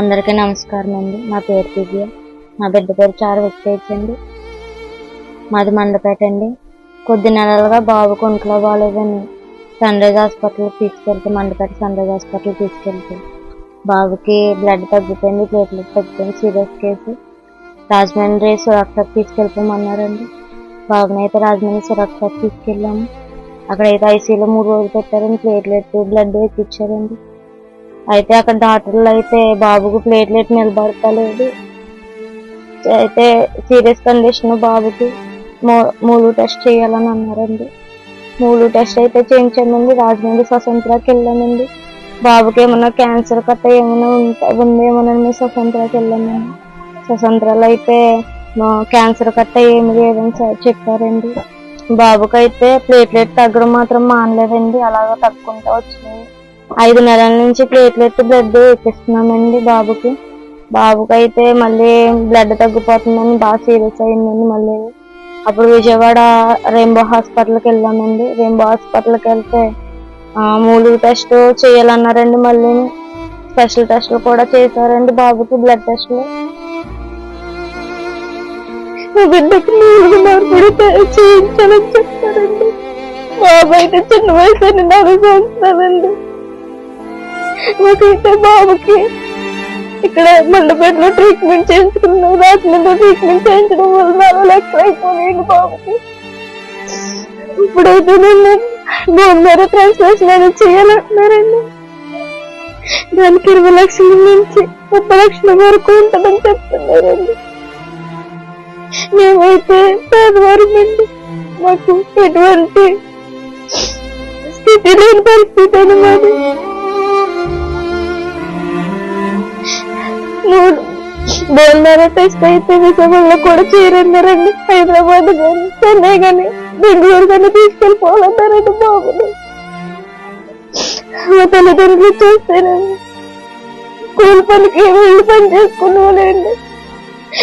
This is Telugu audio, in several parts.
అందరికీ నమస్కారం అండి. నా పేరు దివ్య. నా బిడ్డ పేరు చారు వెంకటేష్ అండి మాది మండపేట అండి. కొద్ది నెలలుగా బాబుకు ఒంట్లో బాగాలేదని సన్ రైజ్ హాస్పిటల్కి తీసుకెళ్తే మండపేట సన్ రైజ్ హాస్పిటల్కి తీసుకెళ్తే బాబుకి బ్లడ్ తగ్గిపోయింది ప్లేట్లెట్ తగ్గిపోయింది సీరియస్ కేసు రాజమండ్రి సురక్షకు తీసుకెళ్ళిపోమన్నారండి. బాబుని అయితే రాజమండ్రి సురక్షకు తీసుకెళ్ళాము. అక్కడైతే ఐసీలో మూడు రోజులు పెట్టారండి ప్లేట్లెట్ బ్లడ్ ఎక్కిచ్చారండి. అయితే అక్కడ డాక్టర్లు అయితే బాబుకు ప్లేట్లెట్ నిలబడతలేదు. అయితే సీరియస్ కండిషన్ బాబుకి. మూ- మూలు టెస్ట్ చేయాలని అన్నారండి. మూలు టెస్ట్ అయితే చేయించామండి. రాజమండ్రి స్వతంత్రకి వెళ్ళామండి. బాబుకి ఏమన్నా క్యాన్సర్ కట్ట ఏమైనా ఉంటా ఉందేమోనని స్వతంత్రకి వెళ్ళామండి. స్వతంత్రాలు అయితే క్యాన్సర్ కట్ట ఏమి లేదని చెప్పారండి. బాబుకైతే అయితే ప్లేట్లెట్ తగ్గడం మాత్రం మానలేదండి. అలాగా తగ్గుకుంటా వచ్చినాయి ఐదు నెలల నుంచి ప్లేట్లెట్ బ్లడ్ ఎక్కిస్తున్నామండి బాబుకి. బాబుకి అయితే మళ్ళీ బ్లడ్ తగ్గిపోతుందని బాగా సీరియస్ అయిందండి మళ్ళీ. అప్పుడు విజయవాడ రెయిన్బో హాస్పిటల్కి వెళ్ళామండి. రెయిన్బో హాస్పిటల్కి వెళ్తే ఆ, మూడు టెస్ట్ చేయాలన్నారండి మళ్ళీ. స్పెషల్ టెస్ట్లు కూడా చేశారండి బాబుకి బ్లడ్ టెస్ట్లు. బిడ్డకి మూలుగు మార్పుడు చేయించాలని చెప్పారండి. బాబు అయితే చిన్న వయసు నాలుగు సంవత్సరాలండి. నాకైతే బాబుకి ఇక్కడ మండపేటలో ట్రీట్మెంట్ చేయించుకున్నాం రాజమండ్రిలో ట్రీట్మెంట్ చేయించడం వల్ల నాలుగు లక్షలు అయిపోయాయండి బాబుకి. ఇప్పుడైతే నేను బోన్ మేర ట్రాన్స్లేషన్ అనేది చేయాలంటున్నారండి. దానికి ఇరవై లక్షల నుంచి ముప్పై లక్షల వరకు ఉంటుందని చెప్తున్నారండి. మేమైతే పేదవారమండి. మాకు ఎటువంటి స్థితి లేని పరిస్థితి అనమాట మూడు. బోల్నారా టెస్ట్ అయితే విజయవాడలో కూడా చేరన్నారండి హైదరాబాద్ కానీ చెన్నై కానీ బెంగళూరు కానీ తీసుకెళ్ళిపోవాలన్నారండి బాబుని మా తల్లిదండ్రులు చూస్తేనండి కూలి పనికి వెళ్ళి పని చేసుకునేవాళ్ళండి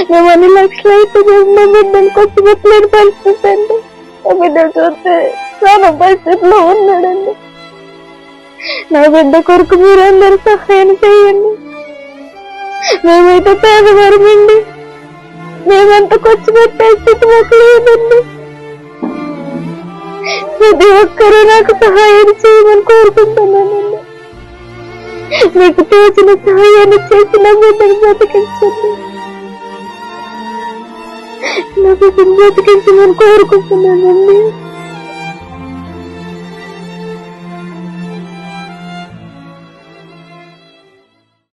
మేము అన్ని లక్షలు అయితే మా బిడ్డను కొచ్చి పెట్టలేని పరిస్థితి అండి. మా బిడ్డలు చూస్తే చాలా పరిస్థితిలో ఉన్నాడండి. నా బిడ్డ కొరకు మీరు అందరూ సహాయం చేయండి. మేమైతే పేదవారమండి. మేమంత ఖర్చు పెట్టే స్థితి మాకు లేదండి ప్రతి ఒక్కరూ నాకు సహాయం చేయమని కోరుకుంటున్నానండి. మీకు తోచిన సహాయాన్ని చేసిన నా బిడ్డను బ్రతికించండి. నా బ్రతికించమని కోరుకుంటున్నానండి.